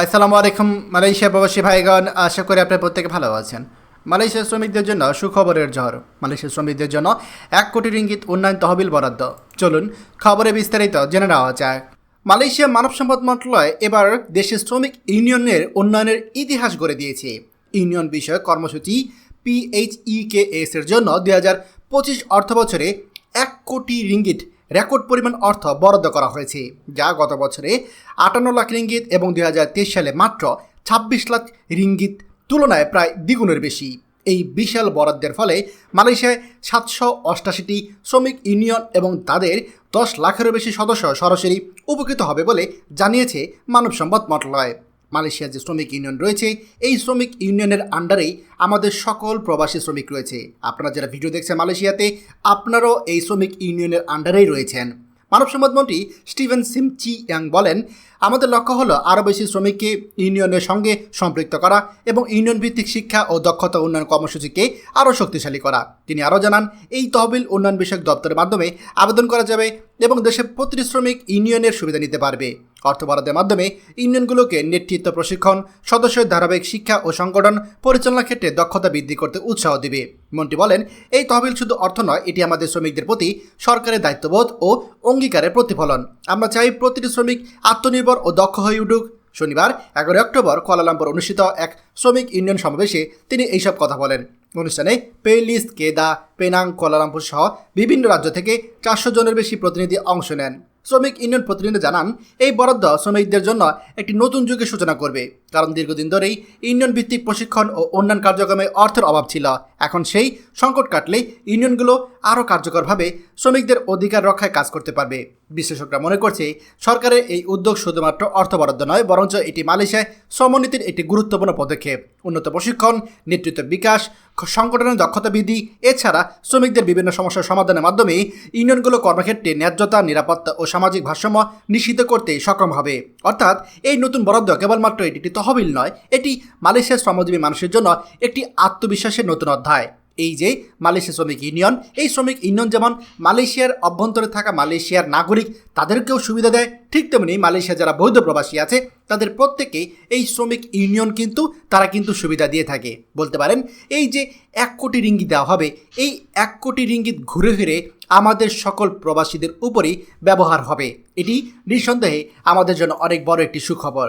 আসসালামু আলাইকুম মালয়েশিয়া প্রবাসী ভাইগণ, আশা করি আপনার প্রত্যেকে ভালো আছেন। মালয়েশিয়ার শ্রমিকদের জন্য সুখবরের ঝড়। মালয়েশিয়ার শ্রমিকদের জন্য এক কোটি রিঙ্গিত উন্নয়ন তহবিল বরাদ্দ। চলুন খবরে বিস্তারিত জেনে নেওয়া যাক। মালয়েশিয়া মানব সম্পদ মন্ত্রণালয় এবার দেশের শ্রমিক ইউনিয়নের উন্নয়নের ইতিহাস গড়ে দিয়েছে। ইউনিয়ন বিষয়ক কর্মসূচি পিএইচইকেএস এর জন্য দুই হাজার পঁচিশ অর্থ বছরে এক কোটি রিঙ্গিট রেকর্ড পরিমাণ অর্থ বরাদ্দ করা হয়েছে, যা গত বছরে আটান্ন লাখ রিঙ্গিত এবং দু হাজার তেইশ সালে মাত্র ছাব্বিশ লাখ রিঙ্গিত তুলনায় প্রায় দ্বিগুণের বেশি। এই বিশাল বরাদ্দের ফলে মালয়েশিয়ায় সাতশো অষ্টাশিটি শ্রমিক ইউনিয়ন এবং তাদের দশ লাখেরও বেশি সদস্য সরাসরি উপকৃত হবে বলে জানিয়েছে মানব সম্পদ মন্ত্রণালয়। মালয়েশিয়ার যে শ্রমিক ইউনিয়ন রয়েছে, এই শ্রমিক ইউনিয়নের আন্ডারেই আমাদের সকল প্রবাসী শ্রমিক রয়েছে। আপনারা যারা ভিডিও দেখছেন মালয়েশিয়াতে, আপনারাও এই শ্রমিক ইউনিয়নের আন্ডারেই রয়েছেন। মানব সম্পদ মন্ত্রী স্টিভেন সিম চি ইয়াং বলেন, আমাদের লক্ষ্য হলো আরও বেশি শ্রমিককে ইউনিয়নের সঙ্গে সম্পৃক্ত করা এবং ইউনিয়ন ভিত্তিক শিক্ষা ও দক্ষতা উন্নয়ন কর্মসূচিকে আরও শক্তিশালী করা। তিনি আরও জানান, এই তহবিল উন্নয়ন বিষয়ক দপ্তরের মাধ্যমে আবেদন করা যাবে এবং দেশে প্রতিটি শ্রমিক ইউনিয়নের সুবিধা নিতে পারবে। অর্থ বরাদ্দের মাধ্যমে ইউনিয়নগুলোকে নেতৃত্ব, প্রশিক্ষণ, সদস্যের ধারাবাহিক শিক্ষা ও সংগঠন পরিচালনার ক্ষেত্রে দক্ষতা বৃদ্ধি করতে উৎসাহ দিবে। মন্ত্রী বলেন, এই তহবিল শুধু অর্থ নয়, এটি আমাদের শ্রমিকদের প্রতি সরকারের দায়িত্ববোধ ও অঙ্গীকারের প্রতিফলন। আমরা চাই প্রতিটি শ্রমিক আত্মনির্ভর ও দক্ষ হয়ে উঠুক। শনিবার, এগারোই অক্টোবর, কোয়ালালামপুর অনুষ্ঠিত এক শ্রমিক ইউনিয়ন সমাবেশে তিনি এইসব কথা বলেন। অনুষ্ঠানে পেলিস কেদা, পেনাং, কোয়ালালামপুর সহ বিভিন্ন রাজ্য থেকে চারশো জনের বেশি প্রতিনিধি অংশ নেন। শ্রমিক ইউনিয়ন প্রতিনিধি জানান, এই বরাদ্দ শ্রমিকদের জন্য একটি নতুন যুগের সূচনা করবে। কারণ দীর্ঘদিন ধরেই ইউনিয়ন ভিত্তিক প্রশিক্ষণ ও অন্যান্য কার্যক্রমে অর্থের অভাব ছিল। এখন সেই সংকট কাটলে ইউনিয়নগুলো আরও কার্যকরভাবে শ্রমিকদের অধিকার রক্ষায় কাজ করতে পারবে। বিশেষজ্ঞরা মনে করছে, সরকারের এই উদ্যোগ শুধুমাত্র অর্থ বরাদ্দ নয়, বরঞ্চ এটি মালয়েশিয়ায় শ্রমনীতির একটি গুরুত্বপূর্ণ পদক্ষেপ। উন্নত প্রশিক্ষণ, নেতৃত্ব বিকাশ, সংগঠনের দক্ষতা বৃদ্ধি, এছাড়া শ্রমিকদের বিভিন্ন সমস্যার সমাধানের মাধ্যমে ইউনিয়নগুলো কর্মক্ষেত্রে ন্যায্যতা, নিরাপত্তা ও সামাজিক ভারসাম্য নিশ্চিত করতে সক্ষম হবে। অর্থাৎ এই নতুন বরাদ্দ কেবলমাত্র এটি তহবিল নয়, এটি মালয়েশিয়ার শ্রমজীবী মানুষের জন্য একটি আত্মবিশ্বাসের নতুন অধ্যায়। এই যে, মালয়েশিয়া শ্রমিক ইউনিয়ন, এই শ্রমিক ইউনিয়ন যেমন মালয়েশিয়ার অভ্যন্তরে থাকা মালয়েশিয়ার নাগরিক, তাদেরকেও সুবিধা দেয়, ঠিক তেমনি মালয়েশিয়া যারা বৈধ প্রবাসী আছে, তাদের প্রত্যেকেই এই শ্রমিক ইউনিয়ন কিন্তু, তারা কিন্তু সুবিধা দিয়ে থাকে। বলতে পারেন, এই যে এক কোটি রিঙ্গিত দেওয়া হবে, এই এক কোটি রিঙ্গিত ঘুরে ফিরে আমাদের সকল প্রবাসীদের উপরেই ব্যবহার হবে। এটি নিঃসন্দেহে আমাদের জন্য অনেক বড় একটি সুখবর।